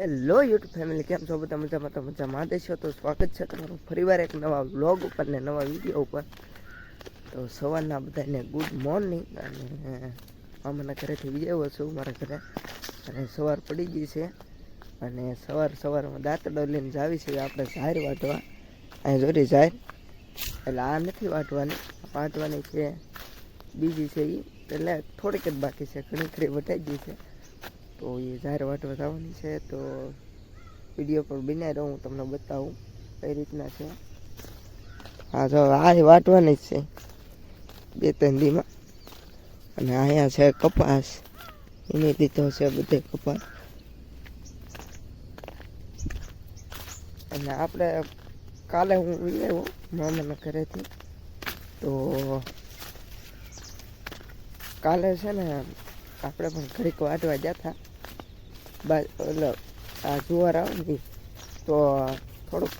Hello YouTube family કેમ છો? બધા મજામાં, તો મજામાં દેશો તો સ્વાગત છે તમારું ફરીવાર એક નવા વ્લોગ ઉપર ને નવા વીડિયો ઉપર. તો સવારના બધાને ગુડ મોર્નિંગ અને મામાના ઘરેથી વિજય છું, મારા ઘરે. અને સવાર પડી ગઈ છે. અને સવાર, સવારમાં દાંતડો લઈને જાવી છે, આપણે ઝાર વાટવા. અહીં જોડી ઝાર એટલે આ નથી વાટવાની વાટવાની છે, બીજી છે એ એટલે થોડીક જ બાકી છે, ઘણી ખરી વટાઈ ગઈ છે. તો એ જાહેર વાટવા થવાની છે, તો વીડિયો પર બનાવી રહું હું તમને બતાવું કઈ રીતના છે. હા જો આ વાટવાની જ છે, બે ત્રણ દીમાં. અને અહીંયા છે કપાસ, એની લીધો છે બધે કપાસ. અને આપણે કાલે હું આવ્યો મામાના ઘરેથી, તો કાલે છે ને આપણે પણ ઘડીક વાટવા જતા ઓલો આ જુવાર આવે તો થોડુંક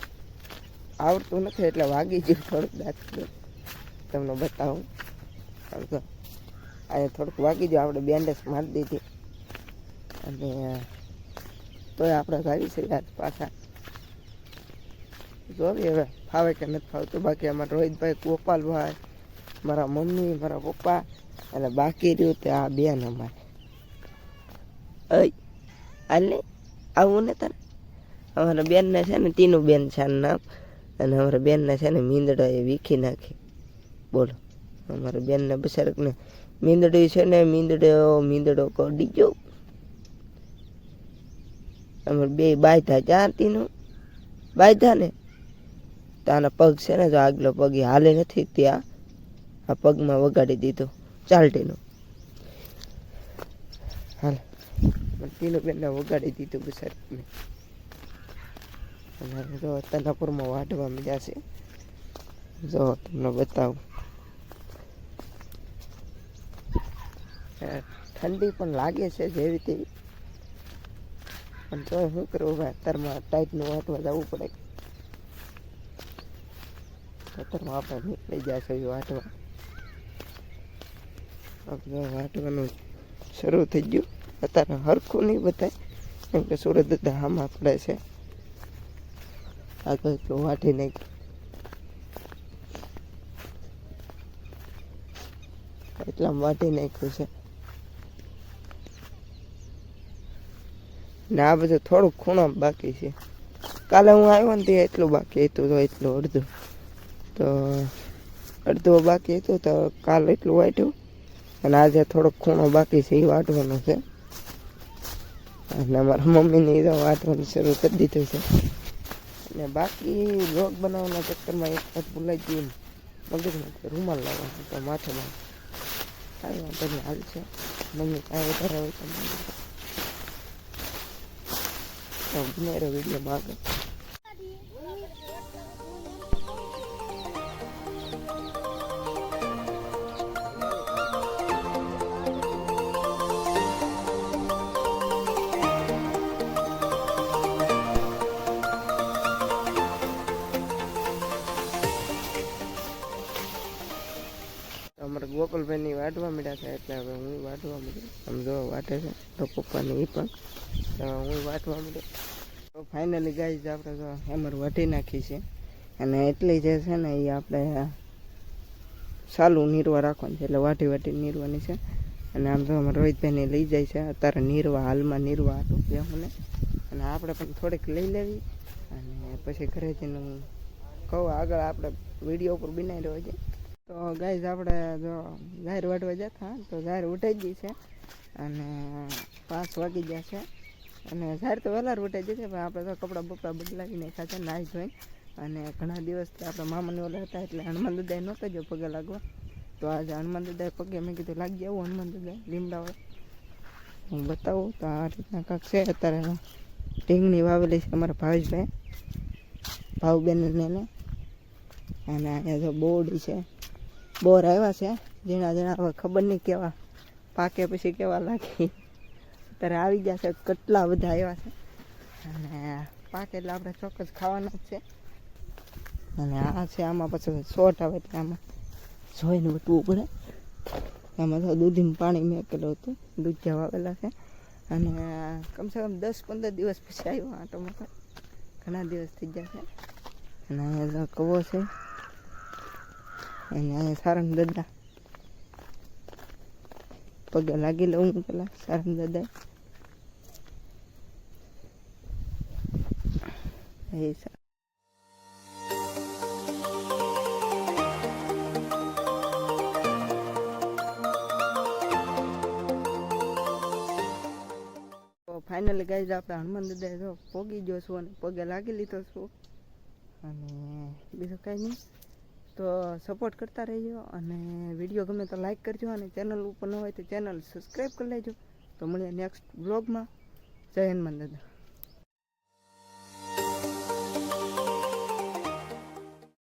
આવડતું નથી એટલે વાગી ગયું થોડુંક દાંત તમને બતાવું. કે અહીંયા થોડુંક વાગી ગયું, આપણે બેન્ડેજ મારી દીધી. અને તોય આપણે ગાવી છે આજ પાછા. જોઈએ હવે, ફાવે કે નથી ફાવતું. બાકી અમારા રોહિતભાઈ, ગોપાલભાઈ મારા મમ્મી, મારા પપ્પા અને બાકી રહ્યું તે આ બેન અમારે. અલે આવું ને તને અમારા બેનને છે ને તીનું બેન છે નામ. અને અમારા બેનને છે ને, મીંદડો એ વીખી નાખી. બોલો. અમારા બેનને બસારકને મીંદડી છે ને, મીંદડો મીંદડો કડી ગયો. અમારે બે બાયધા ચાર તીનું બાયધા ને? તાના પગ છે ને, જો આગલો પગ હાલે નથી ત્યાં. આ પગમાં વગાડી દીધો. ચાલટીનો હાલ. તીનો બેનને વગાડી દીધું બિચારી અને જો તનાપુરમાં વાઢવા મળ્યા છે. જો તમને બતાવું. ઠંડી પણ લાગે છે જેવી તેવી. પણ તો શું કરવું ભાઈ અત્યારમાં ટાઈટનું વાટવા જવું પડે. અત્યારમાં આપણે નીકળી જાય છે વાટવા આપણે વાટવાનું શરૂ થઈ ગયું. અત્યારે હરખું નહીં બતાય કેમ કે સુરત દાદા આપણે છે. આગળ એટલું વાટી નાખ્યું એટલામાં વાટી નાખ્યું છે. ને આ બધું થોડુંક ખૂણો બાકી છે. કાલે હું આવ્યો ને તે એટલું બાકી હતું, તો એટલું અડધું. તો અડધું બાકી હતું, તો કાલે એટલું વાટ્યું અને આજે થોડોક ખૂણો બાકી છે એ વાટવાનો છે. અને મારા મમ્મીને એ વાટવાનું શરૂ કરી દીધું છે. અને બાકી બ્લોગ બનાવવાના ચક્કરમાં એક વખત ભૂલાઈ ગયું મગજમાં રૂમાલ લાવવાનો તો માથામાં. કાંઈ વાંધો નહીં, હાલ છે. મમ્મી કાંઈ વધારે હોય તો બનેરો વિડીયોમાં ગોપાલભાઈની વાટવા મળ્યા છે એટલે હવે હું વાટવા મળ્યો આમ જો વાટે છે, તો પપ્પાને એ પણ. તો હું વાટવા મળ્યો તો ફાઇનલી ગાઈઝ આપણે તો હેમર વાટી નાખી છે. અને એટલી જે છે ને એ આપણે સાલું નીરવા રાખવાની છે, એટલે વાટી વાટી નીરવાની છે. અને આમ તો અમારા રોહિતભાઈને લઈ જાય છે, અત્યારે નીરવા હાલમાં નીરવા હતું બેહુને અને આપણે પણ થોડીક લઈ લેવી. અને પછી ઘરે જઈને હું કહું, આગળ આપણે વીડિયો ઉપર બનાવી રહ્યો છે. તો ગાઈઝ આપણે જો જાહેર વાટવા જતા તો જાહેર ઉઠાઈ ગઈ છે અને પાંચ વાગી ગયા છે. અને જાહેર તો વહેલા ઉઠાઈ જશે પણ આપણે તો કપડાં બપડા બદલાવીને ખાતા નાહી ધોઈ અને ઘણા દિવસથી આપણે મામાને ઓલા હતા એટલે હનુમાન દાદાએ નહોતા જો પગે લાગવા. તો આજે હનુમાન દાદાએ પગે મેં કીધું, લાગી આવું હનુમાન દાદા લીમડાવાળા હું બતાવું તો આ રીતના કાંક છે. અત્યારે ઢીંગણી વાવેલી છે અમારા ભાવેશભાઈ ભાવબેન ને અને અહીંયા જો બોર્ડ છે. બોર આવ્યા છે. ઝીણા ઝીણા હવે ખબર નહીં કેવા પાકે પછી કેવા લાગે. અત્યારે આવી ગયા છે, કેટલા બધા આવ્યા છે. અને પાકે એટલે આપણે ચોક્કસ ખાવાના જ છે. અને આ છે, આમાં પછી શોર્ટ આવે એટલે આમાં જોઈને વટવું પડે. એમાં તો દૂધીનું પાણી મેકેલું હતું, દૂધ વાવેલા છે. અને કમસે કમ દસ પંદર દિવસ પછી આવ્યો આટો મોટો ઘણા દિવસ થઈ ગયા છે. અને કવો છે અને અહીંયા સારંગ દાદા પગે લાગી લઉં હું પેલા સારંગ દાદા એ સા તો ફાઇનલી ગાઈઝ આપણે હનુમાન દાદાએ જો પોગી ગયો છું અને પગે લાગી લીધો છું અને બીજું કાંઈ નહીં તો સપોર્ટ કરતા રહેજો અને વીડિયો ગમે તો લાઈક કરજો અને ચેનલ ઉપર ન હોય તો ચેનલ સબસ્ક્રાઈબ કરી લેજો. તો મળીએ નેક્સ્ટ બ્લોગમાં જય હનુમાન દાદા